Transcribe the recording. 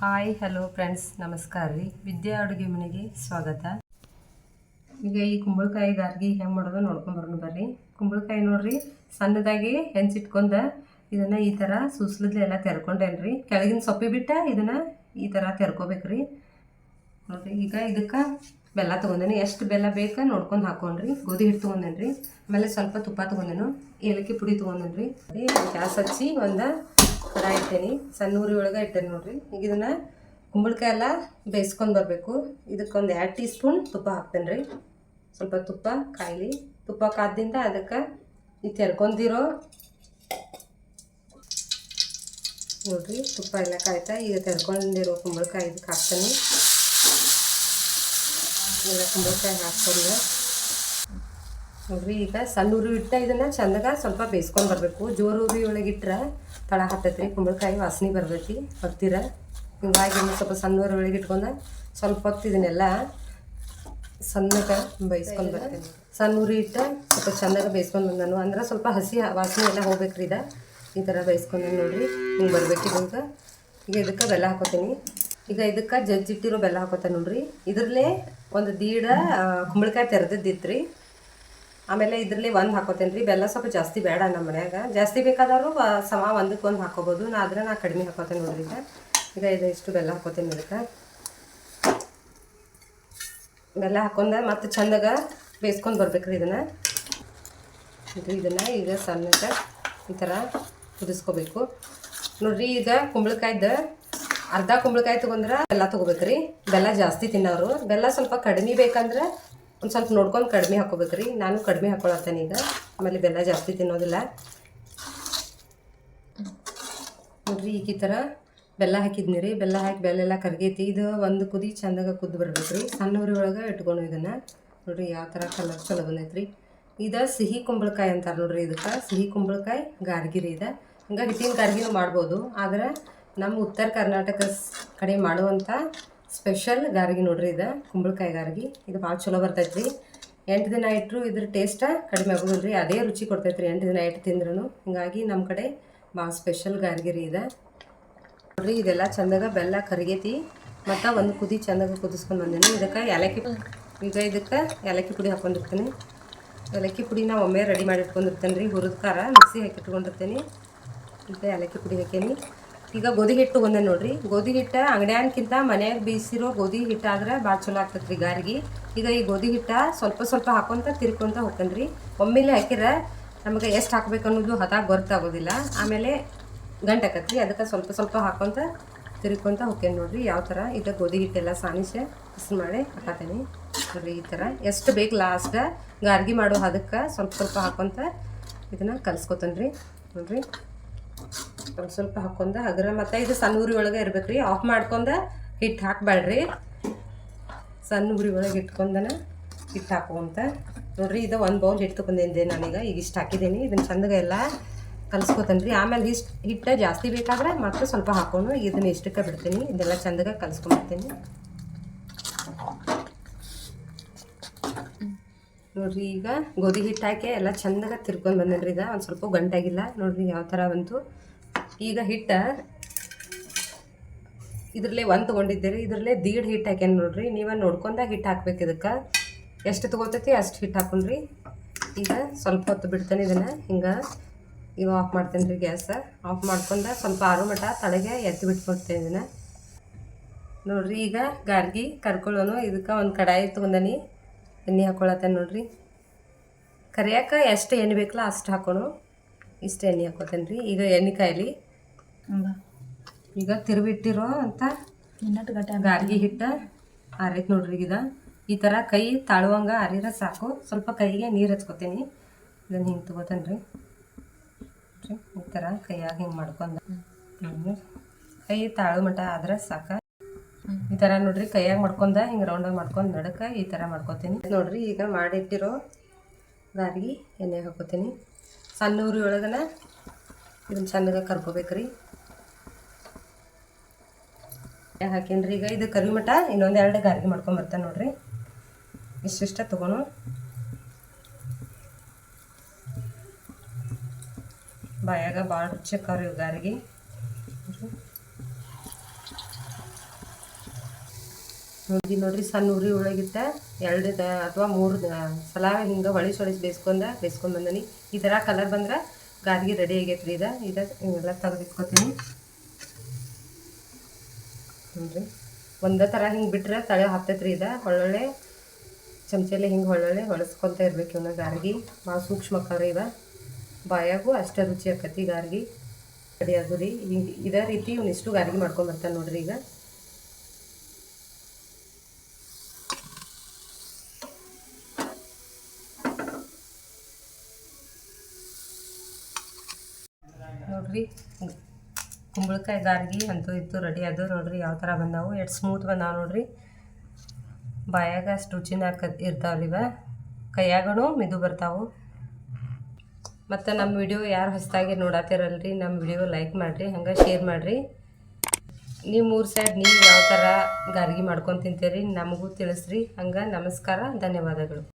Hi hello friends ನಮಸ್ಕಾರ ರೀ. ವಿದ್ಯಾ ಅಡುಗೆ ಮನೆಗೆ ಸ್ವಾಗತ. ಈಗ ಈ ಕುಂಬಳಕಾಯಿ ಗಾರ್ಗಿ ಹೆಂಗೆ ಮಾಡೋದು ನೋಡ್ಕೊಂಬರೋಣ ಬರ್ರಿ. ಕುಂಬಳಕಾಯಿ ನೋಡ್ರಿ, ಸಣ್ಣದಾಗಿ ಹೆಂಚಿಟ್ಕೊಂಡ ಇದನ್ನು ಈ ಥರ ಸುಸ್ಲದ್ಲೆ ಎಲ್ಲ ತೆರ್ಕೊಂಡೇನ್ರಿ. ಕೆಳಗಿನ ಸೊಪ್ಪಿ ಬಿಟ್ಟ ಇದನ್ನು ಈ ಥರ ತೆರ್ಕೋಬೇಕ್ರಿ. ನೋಡ್ರಿ, ಈಗ ಇದಕ್ಕೆ ಬೆಲ್ಲ ತೊಗೊಂಡೇನಿ. ಎಷ್ಟು ಬೆಲ್ಲ ಬೇಕಾ ನೋಡ್ಕೊಂಡು ಹಾಕೊಂಡ್ರಿ. ಗೋಧಿ ಹಿಟ್ಟು ತೊಗೊಂಡೇನ್ರಿ. ಆಮೇಲೆ ಸ್ವಲ್ಪ ತುಪ್ಪ ತೊಗೊಂಡೇನು. ಏಲಕ್ಕಿ ಪುಡಿ ತೊಗೊಂಡೇನ್ರಿ. ಗ್ಯಾಸ್ ಹಚ್ಚಿ ಒಂದು ಕಡಾಯಿ ಇಟ್ಟೇನಿ ಸಣ್ಣ ಉರಿ ಒಳಗೆ ಇಟ್ಟೇನಿ ನೋಡ್ರಿ. ಈಗ ಇದನ್ನು ಕುಂಬಳಕಾಯಿ ಎಲ್ಲ ಬೇಯಿಸ್ಕೊಂಡು ಬರಬೇಕು. ಇದಕ್ಕೊಂದು ಎರಡು ಟೀ ಸ್ಪೂನ್ ತುಪ್ಪ ಹಾಕ್ತೇನೆ ರೀ. ಸ್ವಲ್ಪ ತುಪ್ಪ, ಕಾಯಿಲಿ. ತುಪ್ಪ ಕಾದಿಂದ ಅದಕ್ಕೆ ಈ ತೆರ್ಕೊಂಡಿರೋ ನೋಡ್ರಿ, ತುಪ್ಪ ಎಲ್ಲ ಕಾಯ್ತಾ ಈಗ ತೆರ್ಕೊಂಡಿರೋ ಕುಂಬಳಕಾಯಿ ಇದಕ್ಕೆ ಹಾಕ್ತೇನೆ. ಈಗ ಕುಂಬಳಕಾಯಿ ಹಾಕ್ಕೊಂಡು. ನೋಡ್ರಿ, ಈಗ ಸಣ್ಣ ಉರಿ ಇಟ್ಟ ಇದನ್ನ ಚಂದಾಗ ಸ್ವಲ್ಪ ಬೇಯಿಸ್ಕೊಂಡು ಬರಬೇಕು. ಜೋರು ಉರಿ ಒಳಗಿಟ್ರೆ ತಳ ರೀ ಕುಂಬಳಕಾಯಿ, ವಾಸನೆ ಬರ್ತೈತಿ, ಹತ್ತಿರ. ಹಿಂಗಾಗಿ ಸ್ವಲ್ಪ ಸಣ್ಣ ಉರಿ ಒಳಗೆ ಇಟ್ಕೊಂಡ ಸ್ವಲ್ಪ ಹೊತ್ತು ಇದನ್ನೆಲ್ಲ ಸಣ್ಣಗೆ ಬೇಯಿಸ್ಕೊಂಡು ಬರ್ತೀನಿ. ಸಣ್ಣ ಉರಿ ಇಟ್ಟ ಸ್ವಲ್ಪ ಚಂದಾಗ ಬೇಯಿಸ್ಕೊಂಡು ಬಂದನು ಅಂದ್ರೆ ಸ್ವಲ್ಪ ಹಸಿ ವಾಸನೆ ಎಲ್ಲ ಹೋಗ್ಬೇಕ್ರಿ ಇದು ಈ ಥರ ಬೇಯಿಸ್ಕೊಂಡು ನೋಡಿರಿ, ಹಿಂಗೆ ಬರ್ಬೇಕು ಇದಕ್ಕ ಈಗ ಇದಕ್ಕೆ ಬೆಲ್ಲ ಹಾಕೋತೀನಿ. ಈಗ ಇದಕ್ಕೆ ಜಜ್ಜಿಟ್ಟಿರೋ ಬೆಲ್ಲ ಹಾಕೋತ ನೋಡಿರಿ. ಇದ್ರಲ್ಲೇ ಒಂದು ದೀಡ ಕುಂಬಳಕಾಯಿ ತೆರೆದಿದ್ದಿತ್ತು ಆಮೇಲೆ ಇದರಲ್ಲಿ ಒಂದು ಹಾಕೋತೇನೆ ರೀ. ಬೆಲ್ಲ ಸ್ವಲ್ಪ ಜಾಸ್ತಿ ಬೇಡ ನಮ್ಮ ಮನ್ಯಾಗ. ಜಾಸ್ತಿ ಬೇಕಾದವರು ಸಮ ಒಂದಕ್ಕೆ ಒಂದು ಹಾಕೋಬೋದು. ನಾ ಆದರೆ ನಾ ಕಡಿಮೆ ಹಾಕೋತೇನೆ ನೋಡ್ರಿ ಈಗ. ಈಗ ಇದು ಇಷ್ಟು ಬೆಲ್ಲ ಹಾಕೋತೇನೆ ಇದಕ್ಕೆ ಬೆಲ್ಲ ಹಾಕೊಂಡ ಮತ್ತು ಚಂದಾಗ ಬೇಯಿಸ್ಕೊಂಡು ಬರ್ಬೇಕ್ರಿ ಇದನ್ನು. ಇದು ಇದನ್ನು ಈಗ ಸಣ್ಣಗೆ ಈ ಥರ ಕುದಿಸ್ಕೋಬೇಕು. ನೋಡ್ರಿ ಈಗ ಕುಂಬಳಕಾಯ್ದು ಅರ್ಧ ಕುಂಬಳಕಾಯಿ ತೊಗೊಂಡ್ರೆ ಬೆಲ್ಲ ತೊಗೋಬೇಕ್ರಿ. ಬೆಲ್ಲ ಜಾಸ್ತಿ ತಿನ್ನೋರು. ಬೆಲ್ಲ ಸ್ವಲ್ಪ ಕಡಿಮೆ ಬೇಕಂದ್ರೆ ಒಂದು ಸ್ವಲ್ಪ ನೋಡ್ಕೊಂಡು ಕಡಿಮೆ ಹಾಕೋಬೇಕ್ರಿ ನಾನು ಕಡಿಮೆ ಹಾಕೊಳತ್ತೇನೆ ಈಗ. ಆಮೇಲೆ ಬೆಲ್ಲ ಜಾಸ್ತಿ ತಿನ್ನೋದಿಲ್ಲ. ನೋಡ್ರಿ ಈಗ ಈ ಥರ ಬೆಲ್ಲ ಹಾಕಿದ್ನಿ ರೀ. ಬೆಲ್ಲ ಹಾಕಿ ಬೆಲ್ಲ ಎಲ್ಲ ಕರ್ಗೈತಿ. ಇದು ಒಂದು ಕುದಿ ಚಂದಾಗ ಕುದ್ದು ಬರ್ಬೇಕು ರೀ. ಸಣ್ಣ ಒಳಗೆ ಇಟ್ಕೊಂಡು ಇದನ್ನು. ನೋಡ್ರಿ, ಯಾವ ಥರ ಕಲರ್ ಚಲೋ ಬಂದೈತ್ರಿ ಇದು ಸಿಹಿ ಕುಂಬಳಕಾಯಿ ಅಂತಾರೆ ನೋಡ್ರಿ ಇದಕ್ಕೆ. ಸಿಹಿ ಕುಂಬಳಕಾಯಿ ಗಾರ್ಗಿರಿ ಇದೆ. ಹಂಗಾಗಿ ಹಿಟ್ಟಿನ ಗಾರ್ಗಿನೂ ಮಾಡ್ಬೋದು. ಆದ್ರೆ ನಮ್ಮ ಉತ್ತರ ಕರ್ನಾಟಕ ಕಡೆ ಮಾಡುವಂಥ ಸ್ಪೆಷಲ್ ಗಾರ್ಗಿ ನೋಡ್ರಿ ಇದು, ಕುಂಬಳಕಾಯಿ ಗಾರ್ಗಿ. ಇದು ಭಾಳ ಚಲೋ ಬರ್ತೈತ್ರಿ. ಎಂಟು ದಿನ ಇಟ್ಟರು ಇದ್ರ ಟೇಸ್ಟ ಕಡಿಮೆ ಆಗೋದಿಲ್ಲ ರೀ ಅದೇ ರುಚಿ ಕೊಡ್ತೈತ್ರಿ ಎಂಟು ದಿನ ಇಟ್ಟು ತಿಂದ್ರೂ ಹಿಂಗಾಗಿ ನಮ್ಮ ಕಡೆ ಭಾಳ ಸ್ಪೆಷಲ್ ಗಾರ್ಗಿರಿ ಇದು. ನೋಡ್ರಿ, ಇದೆಲ್ಲ ಚಂದಾಗ ಬೆಲ್ಲ ಕರಿಗೈತಿ. ಮತ್ತು ಒಂದು ಕುದಿ ಚಂದಾಗ ಕುದಿಸ್ಕೊಂಡು ಬಂದೀನಿ. ಇದಕ್ಕೆ ಏಲಕ್ಕಿ ಈಗ ಇದಕ್ಕೆ ಏಲಕ್ಕಿ ಪುಡಿ ಹಾಕೊಂಡಿರ್ತೀನಿ. ಏಲಕ್ಕಿ ಪುಡಿ ನಾ ಒಮ್ಮೆ ರೆಡಿ ಮಾಡಿ ಇಟ್ಕೊಂಡಿರ್ತೇನೆ ರೀ ಹುರಿದ ಖಾರ, ಮಿಕ್ಸಿ ಹಾಕಿ ಇಟ್ಕೊಂಡಿರ್ತೀನಿ. ಈಗ ಏಲಕ್ಕಿ ಪುಡಿ ಹಾಕೀನಿ. ಈಗ ಗೋಧಿ ಹಿಟ್ಟು ಒಂದೇ ನೋಡ್ರಿ. ಗೋಧಿ ಹಿಟ್ಟು ಅಂಗಡ್ಯಾನ್ಕಿಂತ ಮನ್ಯಾಗ ಬೀಸಿರೋ ಗೋಧಿ ಹಿಟ್ಟು ಆದ್ರೆ ಭಾಳ ಚಲೋ ಆಗ್ತೈತ್ರಿ ಗಾರಿಗೆ. ಈಗ ಈ ಗೋಧಿ ಹಿಟ್ಟ ಸ್ವಲ್ಪ ಸ್ವಲ್ಪ ಹಾಕೊಂತ ತಿರ್ಕೊಂತ ಹೋಗ್ತೇನೆ ರೀ ಒಮ್ಮೆಲೆ ಹಾಕಿದ್ರೆ ನಮಗೆ ಎಷ್ಟು ಹಾಕ್ಬೇಕು ಅನ್ನೋದು ಹದಾಗ ಗೊತ್ತಾಗೋದಿಲ್ಲ. ಆಮೇಲೆ ಗಂಟಾಕತ್ರಿ ಅದಕ್ಕೆ ಸ್ವಲ್ಪ ಸ್ವಲ್ಪ ಹಾಕೊಂತ ತಿರ್ಕೊಂತ ಹೋಗ್ತೇನೆ ನೋಡ್ರಿ. ಯಾವ ಥರ ಇದು ಗೋಧಿ ಹಿಟ್ಟೆಲ್ಲ ಸಾನಿಸೆ ಬಿಸಿ ಮಾಡಿ ಹಾಕತೀನಿ. ನೋಡ್ರಿ ಈ ಥರ ಎಷ್ಟು ಬೇಕು ಲಾಸ್ಟ ಗಾರ್ಗಿ ಮಾಡೋ ಅದಕ್ಕೆ ಸ್ವಲ್ಪ ಸ್ವಲ್ಪ ಹಾಕೊಂತ ಇದನ್ನು ಕಲ್ಸ್ಕೊತೇನೆ ರೀ ನೋಡ್ರಿ. ಸ್ವಲ್ಪ ಸ್ವಲ್ಪ ಹಾಕೊಂಡ ಹಗರ ಮತ್ತು ಇದು ಸಣ್ಣ ಉರಿ ಒಳಗೆ ಇರ್ಬೇಕು ರೀ ಆಫ್ ಮಾಡ್ಕೊಂಡ ಹಿಟ್ಟು ಹಾಕ್ಬೇಡ್ರಿ ಸಣ್ಣ ಉರಿ ಒಳಗೆ ಇಟ್ಕೊಂಡನ ಹಿಟ್ಟು ಹಾಕುವಂತ. ನೋಡ್ರಿ, ಇದು ಒಂದು ಬೌಲ್ ಹಿಟ್ಟು ತಗೊಂಡಿದ್ದೆ ನಾನೀಗ. ಈಗ ಇಷ್ಟು ಹಾಕಿದ್ದೀನಿ ಇದನ್ನು ಚಂದಗೆ ಎಲ್ಲ ಕಲ್ಸ್ಕೊತೇನೆ ರೀ ಆಮೇಲೆ ಇಷ್ಟು ಹಿಟ್ಟು ಜಾಸ್ತಿ ಬೇಕಾದ್ರೆ ಮತ್ತೆ ಸ್ವಲ್ಪ ಹಾಕೊಂಡು ಇದನ್ನ ಇಷ್ಟಕ್ಕೆ ಬಿಡ್ತೀನಿ. ಇದೆಲ್ಲ ಚಂದಗೆ ಕಲ್ಸ್ಕೊಂಡ್ಬಿಡ್ತೀನಿ ನೋಡ್ರಿ, ಈಗ ಗೋಧಿ ಹಿಟ್ಟು ಹಾಕಿ ಎಲ್ಲ ಚಂದಾಗ ತಿರ್ಕೊಂಡು ಬಂದೆನ್ರಿ ಈಗ. ಒಂದು ಸ್ವಲ್ಪ ಗಂಟಾಗಿಲ್ಲ. ನೋಡ್ರಿ, ಯಾವ ಥರ ಬಂತು. ಈಗ ಹಿಟ್ಟ ಇದ್ರಲ್ಲೇ ಒಂದು ತೊಗೊಂಡಿದ್ದೀರಿ, ಇದ್ರಲ್ಲೇ ದೀಡ್ ಹಿಟ್ಟು ಹಾಕ್ಯಾನ ನೋಡ್ರಿ. ನೀವು ನೋಡ್ಕೊಂಡ ಹಿಟ್ಟು ಹಾಕ್ಬೇಕು ಇದಕ್ಕೆ. ಎಷ್ಟು ತೊಗೋತೈತಿ ಅಷ್ಟು ಹಿಟ್ಟು ಹಾಕೊಂಡ್ರಿ. ಈಗ ಸ್ವಲ್ಪ ಹೊತ್ತು ಬಿಡ್ತೇನೆ ಇದನ್ನು. ಹಿಂಗೆ ಈಗ ಆಫ್ ಮಾಡ್ತೇನೆ ರೀ ಗ್ಯಾಸ್. ಆಫ್ ಮಾಡ್ಕೊಂಡ ಸ್ವಲ್ಪ ಆರು ಮಟ ತಳಗೆ ಎತ್ತಿ ಬಿಟ್ಕೊಡ್ತೇನೆ ಇದನ್ನು. ನೋಡ್ರಿ, ಈಗ ಗಾರ್ಗಿ, ಕರ್ಕೊಳ್ಳೋನು, ಇದಕ್ಕೆ ಒಂದು ಕಡಾಯಿ ತೊಗೊಂಡನಿ. ಎಣ್ಣೆ ಹಾಕೊಳತ್ತೇನೆ ನೋಡ್ರಿ. ಕರಿಯಾಕ ಎಷ್ಟು ಎಣ್ಣೆ ಬೇಕಲ್ಲ ಅಷ್ಟು ಹಾಕೋಣ ಇಷ್ಟು ಎಣ್ಣೆ ಹಾಕೋತೇನೆ ರೀ ಈಗ ಎಣ್ಣೆ ಕಾಯಿಲಿ ಈಗ ತಿರುವಿಟ್ಟಿರೋ ಅಂತ ಇನ್ನಟ್ಟು ಗಟ್ಟ ಗಾರ್ಗಿ ಹಿಟ್ಟು ಆರೈತೆ ನೋಡ್ರಿ ಈಗ ಈ ಥರ ಕೈ ತಾಳುವಂಗ ಅರಿರ ಸಾಕು. ಸ್ವಲ್ಪ ಕೈಗೆ ನೀರು ಹಚ್ಕೋತೀನಿ. ಇದನ್ನು ಹಿಂಗೆ ತಗೋತಾನೆ ರೀ ಈ ಥರ ಕೈಯಾಗ ಹಿಂಗೆ ಮಾಡ್ಕೊಂಡು. ಕೈ ತಾಳು ಮಟ ಆದ್ರೆ ಸಾಕ. ಈ ಥರ ನೋಡ್ರಿ ಕೈಯಾಗ ಮಾಡ್ಕೊಂಡ ಹಿಂಗೆ ರೌಂಡಾಗಿ ಮಾಡ್ಕೊಂಡು ನಡಕ ಈ ಥರ ಮಾಡ್ಕೊತೀನಿ. ನೋಡ್ರಿ ಈಗ ಮಾಡಿಟ್ಟಿರೋ ಗಾರ್ಗಿ ಎಣ್ಣೆ ಹಾಕೋತೀನಿ. ಸಣ್ಣ ಉರಿ ಒಳಗನ ಇದನ್ನ ಸಣ್ಣಗೆ ಕರ್ಕೋಬೇಕ್ರಿ. ಹಾಕೇನ್ರಿ ಈಗ? ಇದು ಕರಿ ಮಠ, ಇನ್ನೊಂದು ಎರಡು ಗಾರ್ಗಿ ಮಾಡ್ಕೊಂಡ್ ಬರ್ತೇನೆ ನೋಡ್ರಿ. ಇಷ್ಟಿಷ್ಟ ತಗೋನು ಬಾಯಾಗ ಭಾಳ ರುಚಿ ಅಕ್ಕಾವ್ರಿ ಇವ್ ಗಾರ್ಗಿ. ನೋಡಿ ನೋಡ್ರಿ, ಸಣ್ಣ ಉರಿ ಒಳಗಿತ್ತ ಎರಡು ಅಥವಾ ಮೂರು ಸಲ ಹಿಂಗೆ ಹೊಳಿ ಸೊಳಿಸಿ ಬೇಯಿಸ್ಕೊಂಡ ಬೇಯಿಸ್ಕೊಂಡ್ ಬಂದನಿ. ಈ ಥರ ಕಲರ್ ಬಂದ್ರೆ ಗಾರ್ಗಿ ರೆಡಿ ಆಗೈತ್ರಿ ಇದು. ಇದು ಇವೆಲ್ಲ ತೆಗೆದಿಟ್ಕೊತೀನಿ. ನೋಡ್ರಿ ಒಂದೇ ಥರ ಹಿಂಗೆ ಬಿಟ್ರೆ ತಳೆ ಹತ್ತೈತ್ರಿ ಇದು. ಒಳ್ಳೊಳ್ಳೆ ಚಮಚಲ್ಲಿ ಹಿಂಗೆ ಒಳ್ಳೊಳ್ಳೆ ಹೊಳಸ್ಕೊತ ಇರ್ಬೇಕು ಇವನ್ನ ಗಾರ್ಗಿ. ಭಾಳ ಸೂಕ್ಷ್ಮ ಆಕವ್ರಿ ಇವ. ಬಾಯಾಗೂ ಅಷ್ಟೇ ರುಚಿ ಆಕತಿ ಗಾರ್ಗಿ. ರೆಡಿ ಅದು ರೀ. ಹಿಂಗೆ ಇದೇ ರೀತಿ ಇವ್ನಿಷ್ಟು ಗಾರ್ಗಿ ಮಾಡ್ಕೊಂಬರ್ತಾನೆ ನೋಡ್ರಿ ಈಗ. ನೋಡ್ರಿ. ಕುಂಬಳಕಾಯಿ ಗಾರ್ಗಿ ಅಂತೂ ಇತ್ತು ರೆಡಿ ಅದು ನೋಡ್ರಿ ಯಾವ ಥರ ಬಂದಾವು. ಎಷ್ಟು ಸ್ಮೂತ್ ಬಂದಾವೆ ನೋಡ್ರಿ. ಬಾಯಾಗ ಅಷ್ಟು ರುಚಿನ ಇರ್ತಾವಲ್ಲಿವ ಕೈಯಾಗೂ ಮಿದು ಬರ್ತಾವು. ಮತ್ತು ನಮ್ಮ ವಿಡಿಯೋ ಯಾರು ಹೊಸದಾಗಿ ನೋಡತ್ತಿರಲ್ರಿ ನಮ್ಮ ವಿಡಿಯೋ ಲೈಕ್ ಮಾಡಿರಿ, ಹಂಗೆ ಶೇರ್ ಮಾಡಿರಿ. ನೀವು ಮೂರು ಸೈಡ್ ನೀವು ಯಾವ ಥರ ಗಾರ್ಗಿ ಮಾಡ್ಕೊಂಡು ತಿಂತೀರಿ ನಮಗೂ ತಿಳಿಸ್ರಿ. ಹಂಗೆ ನಮಸ್ಕಾರ, ಧನ್ಯವಾದಗಳು.